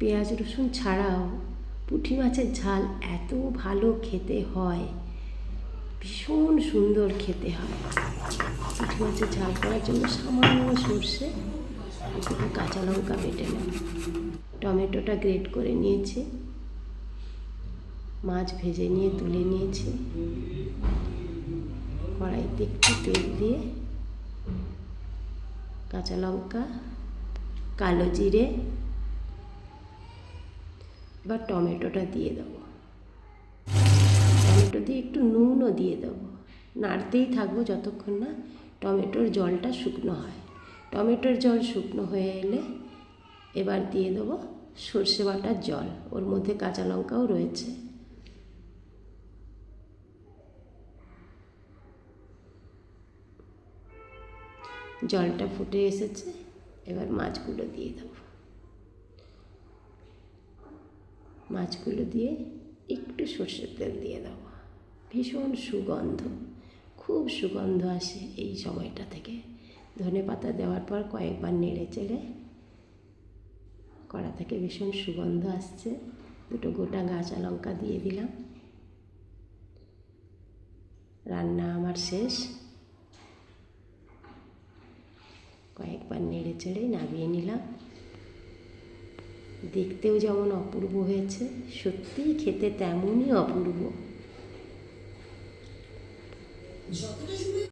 পেঁয়াজ রসুন ছাড়াও পুঁটি মাছের ঝাল এত ভালো খেতে হয়। ভীষণ সুন্দর খেতে হয়। পুঁটি মাছের ঝাল করার জন্য সামান্য সর্ষে কাঁচা লঙ্কা বেটে নেব। টমেটোটা গ্রেট করে নিয়েছি। মাছ ভেজে নিয়ে তুলে নিয়েছি। কড়াইতে একটু তেল দিয়ে কাঁচা লঙ্কা, কালো জিরে এবার টমেটোটা দিয়ে দেবো। টমেটো দিয়ে একটু নুনও দিয়ে দেবো। নাড়তেই থাকব যতক্ষণ না টমেটোর জলটা শুকনো হয়। টমেটোর জল শুকনো হয়ে এলে এবার দিয়ে দেবো সর্ষে বাটার জল। ওর মধ্যে কাঁচা লঙ্কাও রয়েছে। জলটা ফুটে এসেছে, এবার মাছগুলো দিয়ে দেবো। মাছগুলো দিয়ে একটু সর্ষের তেল দিয়ে দেবো। ভীষণ সুগন্ধ, খুব সুগন্ধ আসে এই সময়টা থেকে। ধনে পাতা দেওয়ার পর কয়েকবার নেড়ে চেড়ে কড়া থেকে ভীষণ সুগন্ধ আসছে। দুটো গোটা কাঁচা লঙ্কা দিয়ে দিলাম। রান্না আমার শেষ। কয়েকবার নেড়ে চেড়ে নামিয়ে নিলাম। দেখতেও যেমন অপূর্ব হয়েছে সত্যিই খেতে তেমনই অপূর্ব।